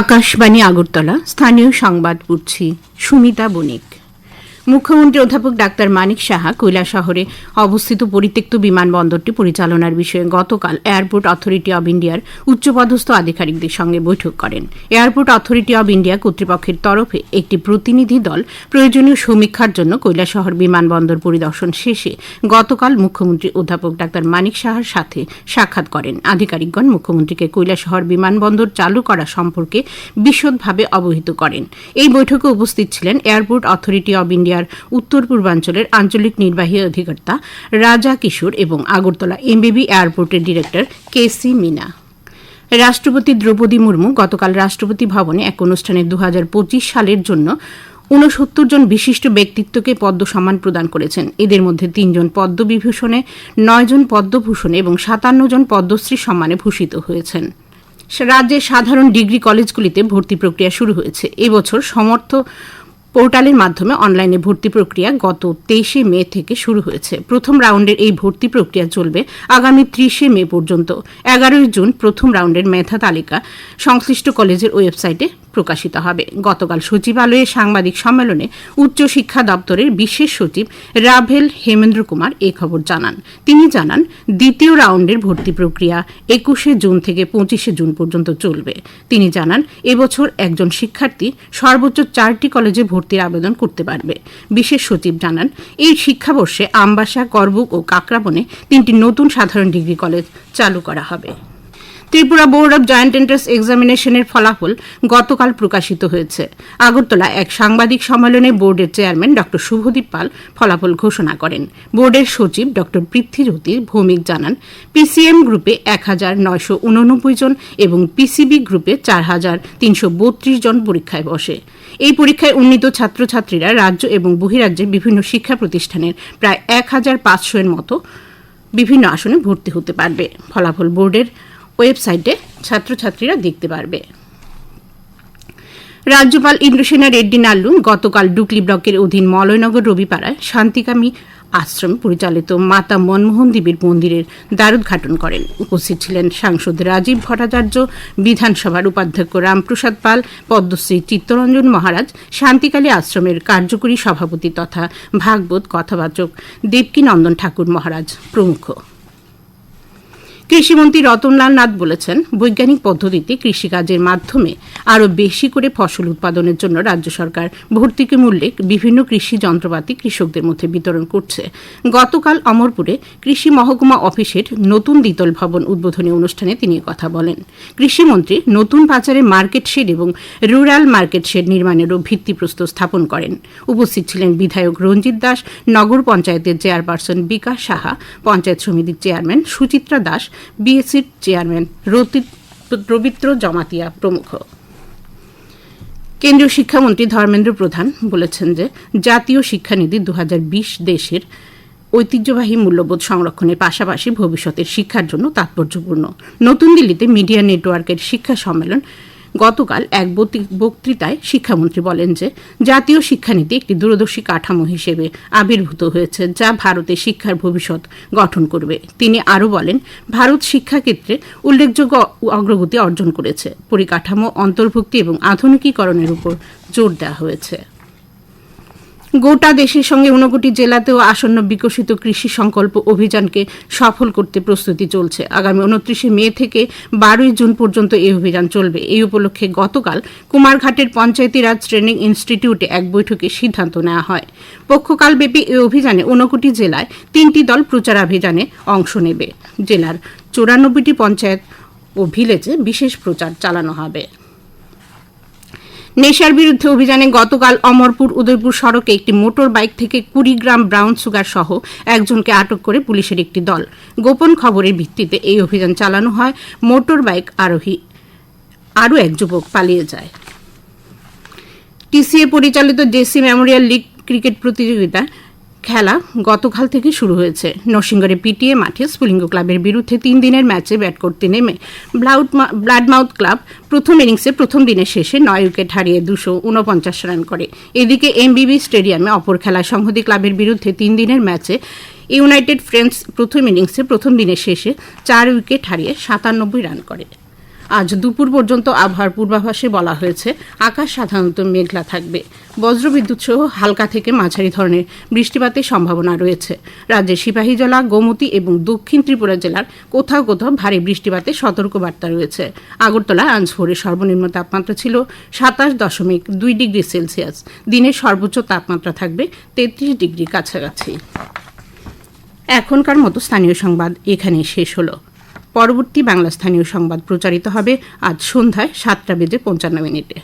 আকাশবাণী আগরতলা স্থানীয় সংবাদ পড়ছি সুমিতা বণিক। মুখ্যমন্ত্রী অধ্যাপক ডাক্তার মানিক সাহা কৈলা শহরে অবস্থিত পরিত্যক্ত বিমানবন্দরটি পরিচালনার বিষয়ে গতকাল এয়ারপোর্ট অথরিটি অব ইন্ডিয়ার উচ্চপদস্থ আধিকারিকদের সঙ্গে বৈঠক করেন। এয়ারপোর্ট অথরিটি অব ইন্ডিয়া কর্তৃপক্ষের তরফে একটি প্রতিনিধি দল প্রয়োজনীয় সমীক্ষার জন্য কৈলাসহর বিমানবন্দর পরিদর্শন শেষে গতকাল মুখ্যমন্ত্রী অধ্যাপক ডাক্তার মানিক সাহার সাথে সাক্ষাৎ করেন। আধিকারিকগণ মুখ্যমন্ত্রীকে কৈলাসহর বিমানবন্দর চালু করা সম্পর্কে বিশদভাবে অবহিত করেন। এই বৈঠকে উপস্থিত ছিলেন এয়ারপোর্ট অথরিটি অব ইন্ডিয়ার উত্তর পূর্বাঞ্চলের আঞ্চলিক নির্বাহী অধিকর্তা রাজা কিশোর এবং আগরতলা এমবিবি এয়ারপোর্টের ডিরেক্টর কে সি মিনা। রাষ্ট্রপতি দ্রৌপদী মুর্মু গতকাল রাষ্ট্রপতি ভবনে এক অনুষ্ঠানে দু সালের জন্য ঊনসত্তর জন বিশিষ্ট ব্যক্তিত্বকে পদ্ম সম্মান প্রদান করেছেন। এদের মধ্যে তিনজন পদ্মবিভূষণে নয় জন পদ্মভূষণে এবং সাতান্ন জন পদ্মশ্রী সম্মানে ভূষিত হয়েছেন। রাজ্যের সাধারণ ডিগ্রি কলেজগুলিতে ভর্তি প্রক্রিয়া শুরু হয়েছে। এবছর সমর্থ পোর্টালের মাধ্যমে অনলাইনে ভর্তি প্রক্রিয়া গত তেইশে মে থেকে শুরু হয়েছে। প্রথম রাউন্ডের এই ভর্তি প্রক্রিয়া চলবে আগামী ত্রিশে মে পর্যন্ত। এগারোই জুন প্রথম রাউন্ডের মেধা তালিকা। সংশ্লিষ্ট কলেজের ওয়েবসাইটে প্রকাশিত হবে। গতকাল সচিবালয়ে সাংবাদিক সম্মেলনে উচ্চশিক্ষা দপ্তরের বিশেষ সচিব রাভেল হেমেন্দ্র কুমার এ খবর জানান। তিনি জানান, দ্বিতীয় রাউন্ডের ভর্তি প্রক্রিয়া একুশে জুন থেকে পঁচিশে জুন পর্যন্ত চলবে। তিনি জানান, এবছর একজন শিক্ষার্থী সর্বোচ্চ চারটি কলেজে ভর্তির আবেদন করতে পারবে। বিশেষ সচিব জানান, এই শিক্ষাবর্ষে আমবাসা, করবুক ও কাকরাবনে তিনটি নতুন সাধারণ ডিগ্রি কলেজ চালু করা হবে। Tripura board of joint entrance এক্সামিনেশনের ফলাফল গতকাল প্রকাশিত হয়েছে। আগরতলা এক সাংবাদিক সম্মেলনে বোর্ডের চেয়ারম্যান ড. শুভদীপ পাল ফলাফল ঘোষণা করেন। বোর্ডের সচিব ড. পৃথ্বীজ্যোতি ভৌমিক জানান, পিসিএম গ্রুপে এক হাজার নয়শো উননব্বই জন এবং পিসিবি গ্রুপে চার হাজার তিনশো বত্রিশ জন পরীক্ষায় বসে। এই পরীক্ষায় উন্নীত ছাত্রছাত্রীরা রাজ্য এবং বহিরাজ্যের বিভিন্ন শিক্ষা প্রতিষ্ঠানের প্রায় এক হাজার পাঁচশো এর মতো বিভিন্ন আসনে ভর্তি হতে পারবে। ফলাফল বোর্ডের ওয়েবসাইটে ছাত্রছাত্রীরা দেখতে পারবে। রাজ্যপাল ইন্দ্রসেনা রেড্ডি নাল্লু গতকাল ডুকলি ব্লকের অধীন মলয়নগর রবিপাড়ায় শান্তিকামী আশ্রম পরিচালিত মাতা মনমোহন দেবীর মন্দিরের দ্বারোদ্ঘাটন করেন। উপস্থিত ছিলেন সাংসদ রাজীব ভট্টাচার্য, বিধানসভার উপাধ্যক্ষ রামপ্রসাদ পাল, পদ্মশ্রী চিত্তরঞ্জন মহারাজ, শান্তিকালী আশ্রমের কার্যকরী সভাপতি তথা ভাগবত কথাবাচক দেবকী নন্দন ঠাকুর মহারাজ প্রমুখ। কৃষিমন্ত্রী রতনলাল নাথ বলেছেন, বৈজ্ঞানিক পদ্ধতিতে কৃষিকাজের মাধ্যমে আরও বেশি করে ফসল উৎপাদনের জন্য রাজ্য সরকার ভর্তুকি মূল্যে বিভিন্ন কৃষি যন্ত্রপাতি কৃষকদের মধ্যে বিতরণ করছে। গতকাল অমরপুরে কৃষি মহকুমা অফিসের নতুন দ্বিতল ভবন উদ্বোধনী অনুষ্ঠানে তিনি কথা বলেন। কৃষিমন্ত্রী নতুন বাজারে মার্কেট শেড এবং রুরাল মার্কেট শেড নির্মাণেরও ভিত্তিপ্রস্তর স্থাপন করেন। উপস্থিত ছিলেন বিধায়ক রঞ্জিত দাস, নগর পঞ্চায়েতের চেয়ারপারসন বিকাশ সাহা, পঞ্চায়েত সমিতির চেয়ারম্যান সুচিত্রা দাস বিএসসির চেয়ারম্যান রবীন্দ্র জমাতিয়া প্রমুখ। কেন্দ্রীয় শিক্ষামন্ত্রী ধর্মেন্দ্র প্রধান বলেছেন যে, জাতীয় শিক্ষানীতি দু হাজার বিশ দেশের ঐতিহ্যবাহী মূল্যবোধ সংরক্ষণের পাশাপাশি ভবিষ্যতের শিক্ষার জন্য তাৎপর্যপূর্ণ। নতুন দিল্লিতে মিডিয়া নেটওয়ার্কের শিক্ষা সম্মেলন গতকাল এক বক্তৃতায় শিক্ষামন্ত্রী বলেন যে, জাতীয় শিক্ষানীতি একটি দূরদর্শী কাঠামো হিসেবে আবির্ভূত হয়েছে, যা ভারতে শিক্ষার ভবিষ্যৎ গঠন করবে। তিনি আরও বলেন, ভারত শিক্ষাক্ষেত্রে উল্লেখযোগ্য অগ্রগতি অর্জন করেছে। পরিকাঠামো, অন্তর্ভুক্তি এবং আধুনিকীকরণের উপর জোর দেওয়া হয়েছে। গোটা দেশের সঙ্গে ঊনকোটি জেলাতেও আসন্ন বিকশিত কৃষি সংকল্প অভিযানকে সফল করতে প্রস্তুতি চলছে। আগামী উনত্রিশে মে থেকে বারোই জুন পর্যন্ত এই অভিযান চলবে। এই উপলক্ষে গতকাল কুমারঘাটের পঞ্চায়েতি রাজ ট্রেনিং ইনস্টিটিউটে এক বৈঠকে সিদ্ধান্ত নেওয়া হয়। পক্ষকালব্যাপী এই অভিযানে ঊনকোটি জেলায় তিনটি দল প্রচারাভিযানে অংশ নেবে। জেলার চৌরানব্বইটি পঞ্চায়েত ও ভিলেজে বিশেষ প্রচার চালানো হবে। নেশার বিরুদ্ধে অভিযানে গতকাল অমরপুর উদয়পুর সড়কে একটি মোটর বাইক থেকে কুড়ি গ্রাম ব্রাউন সুগার সহ একজনকে আটক করে পুলিশের একটি দল। গোপন খবরের ভিত্তিতে এই অভিযান চালানো হয়। মোটর বাইক আরোহী, আরও এক যুবক পালিয়ে যায়। টিসিএ পরিচালিত জেসি মেমোরিয়াল লিগ ক্রিকেট প্রতিযোগিতা খেলা গতকাল থেকে শুরু হয়েছে। নরসিংগড়ে পিটিএ মাঠে স্ফুলিঙ্গ ক্লাবের বিরুদ্ধে তিন দিনের ম্যাচে ব্যাট করতে নেমে ব্লাডমাউথ ক্লাব প্রথম ইনিংসে প্রথম দিনের শেষে নয় উইকেট হারিয়ে দুশো উনপঞ্চাশ রান করে। এদিকে এমবিবি স্টেডিয়ামে অপর খেলায় সংহতি ক্লাবের বিরুদ্ধে তিন দিনের ম্যাচে ইউনাইটেড ফ্রেন্ডস প্রথম ইনিংসে প্রথম দিনের শেষে চার উইকেট হারিয়ে সাতানব্বই রান করে। আজ দুপুর পর্যন্ত আবহাওয়ার পূর্বাভাসে বলা হয়েছে, আকাশ সাধারণত মেঘলা থাকবে। বজ্রবিদ্যুৎ সহ হালকা থেকে মাঝারি ধরনের বৃষ্টিপাতের সম্ভাবনা রয়েছে। রাজ্যের সিপাহীজলা গোমতী এবং দক্ষিণ ত্রিপুরা জেলার কোথাও কোথাও ভারী বৃষ্টিপাতের সতর্কবার্তা রয়েছে। আগরতলা আজ ভোরে সর্বনিম্ন তাপমাত্রা ছিল সাতাশ দশমিক দুই ডিগ্রি সেলসিয়াস। দিনের সর্বোচ্চ তাপমাত্রা থাকবে তেত্রিশ ডিগ্রি কাছাকাছি। এখনকার মতো স্থানীয় সংবাদ এখানে শেষ হলো। পরবর্তী বাংলা স্থানীয় সংবাদ প্রচারিত হবে আজ সন্ধ্যায় সাতটা বেজে পঞ্চান্ন মিনিটে।